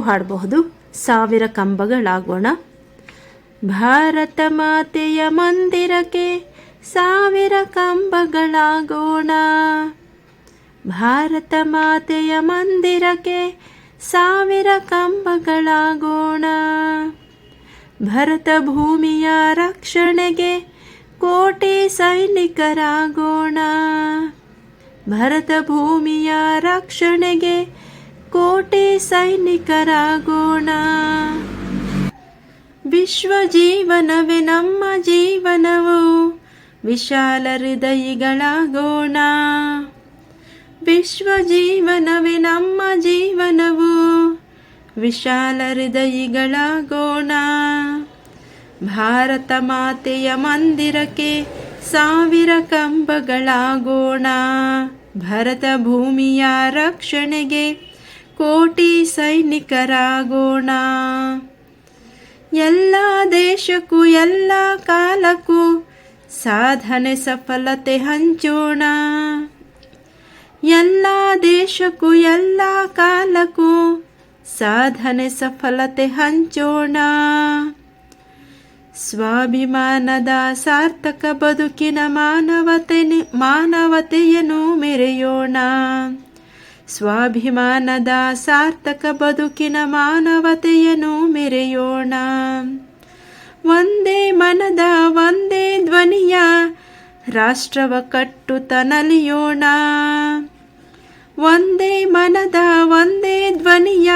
ಹಾಡಬಹುದು. ಸಾವಿರ ಕಂಬಗಳಾಗೋಣ. ಭಾರತ ಮಾತೆಯ ಮಂದಿರಕ್ಕೆ ಸಾವಿರ ಕಂಬಗಳಾಗೋಣ. ಭಾರತ ಮಾತೆಯ ಮಂದಿರಕ್ಕೆ ಸಾವಿರ ಕಂಬಗಳಾಗೋಣ. ಭರತ ಭೂಮಿಯ ರಕ್ಷಣೆಗೆ ಕೋಟಿ ಸೈನಿಕರಾಗೋಣ. ಭರತ ಭೂಮಿಯ ರಕ್ಷಣೆಗೆ ಕೋಟಿ ಸೈನಿಕರಾಗೋಣ. ವಿಶ್ವ ಜೀವನವೇ ನಮ್ಮ ಜೀವನವು ವಿಶಾಲ ಹೃದಯಿಗಳಾಗೋಣ. ವಿಶ್ವ ಜೀವನವೇ ನಮ್ಮ ಜೀವನವು ವಿಶಾಲ ಹೃದಯಿಗಳಾಗೋಣ. ಭಾರತ ಮಾತೆಯ ಮಂದಿರಕ್ಕೆ ಸಾವಿರ ಕಂಬಗಳಾಗೋಣ. ಭರತ ಭೂಮಿಯ ರಕ್ಷಣೆಗೆ ಕೋಟಿ ಸೈನಿಕರಾಗೋಣ. ಎಲ್ಲ ದೇಶಕ್ಕೂ, ಎಲ್ಲ ಕಾಲಕ್ಕೂ ಸಾಧನೆ ಸಫಲತೆ ಹಂಚೋಣ. ಎಲ್ಲ ದೇಶಕ್ಕೂ, ಎಲ್ಲ ಕಾಲಕ್ಕೂ ಸಾಧನೆ ಸಫಲತೆ ಹಂಚೋಣ. ಸ್ವಾಭಿಮಾನದ ಸಾರ್ಥಕ ಬದುಕಿನ ಮಾನವತೆ ಮಾನವತೆಯನ್ನು ಮೆರೆಯೋಣ. ಸ್ವಾಭಿಮಾನದ ಸಾರ್ಥಕ ಬದುಕಿನ ಮಾನವತೆಯನ್ನು ಮೆರೆಯೋಣ. ಒಂದೇ ಮನದ ಒಂದೇ ಧ್ವನಿಯ ರಾಷ್ಟ್ರವ ಕಟ್ಟುತ್ತ ನಲಿಯೋಣ. ಒಂದೇ ಮನದ ಒಂದೇ ಧ್ವನಿಯ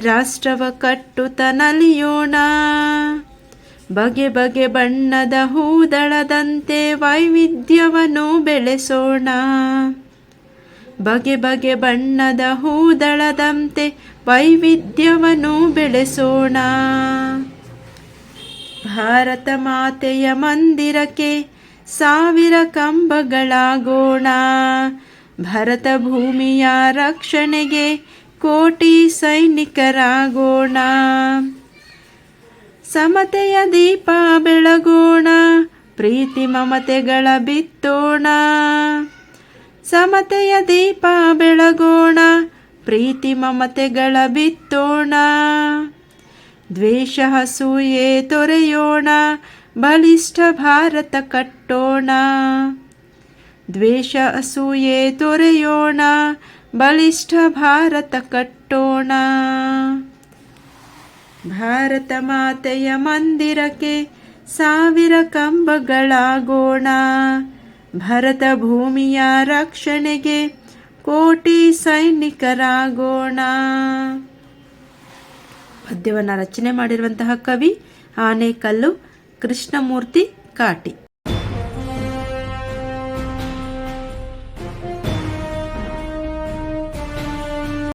ರಾಷ್ಟ್ರವ ಕಟ್ಟುತ್ತ ನಲಿಯೋಣ. ಬಗೆ ಬಗೆ ಬಣ್ಣದ ಹೂದಳದಂತೆ ವೈವಿಧ್ಯವನ್ನು ಬೆಳೆಸೋಣ. ಬಗೆ ಬಗೆ ಬಣ್ಣದ ಹೂದಳದಂತೆ ವೈವಿಧ್ಯವನ್ನು ಬೆಳೆಸೋಣ. ಭಾರತ ಮಾತೆಯ ಮಂದಿರಕ್ಕೆ ಸಾವಿರ ಕಂಬಗಳಾಗೋಣ. ಭರತ ಭೂಮಿಯ ರಕ್ಷಣೆಗೆ ಕೋಟಿ ಸೈನಿಕರಾಗೋಣ. ಸಮತೆಯ ದೀಪ ಬೆಳಗೋಣ, ಪ್ರೀತಿ ಮಮತೆಗಳ ಬಿತ್ತೋಣ. ಸಮತೆಯ ದೀಪ ಬೆಳಗೋಣ, ಪ್ರೀತಿ ಮಮತೆಗಳ ಬಿತ್ತೋಣ. ದ್ವೇಷ ಹಸೂಯೆ ತೊರೆಯೋಣ, ಬಲಿಷ್ಠ ಭಾರತ ಕಟ್ಟೋಣ. ದ್ವೇಷ ಅಸೂಯೆ ತೊರೆಯೋಣ, ಬಲಿಷ್ಠ ಭಾರತ ಕಟ್ಟೋಣ. ಭಾರತ ಮಾತೆಯ ಮಂದಿರಕ್ಕೆ ಸಾವಿರ ಕಂಬಗಳಾಗೋಣ. ಭರತ ಭೂಮಿಯ ರಕ್ಷಣೆಗೆ ಕೋಟಿ ಸೈನಿಕರಾಗೋಣ. ಪದ್ಯವನ್ನು ರಚನೆ ಮಾಡಿರುವಂತಹ ಕವಿ ಆನೇಕಲ್ಲು ಕೃಷ್ಣಮೂರ್ತಿ ಕಾಟಿ.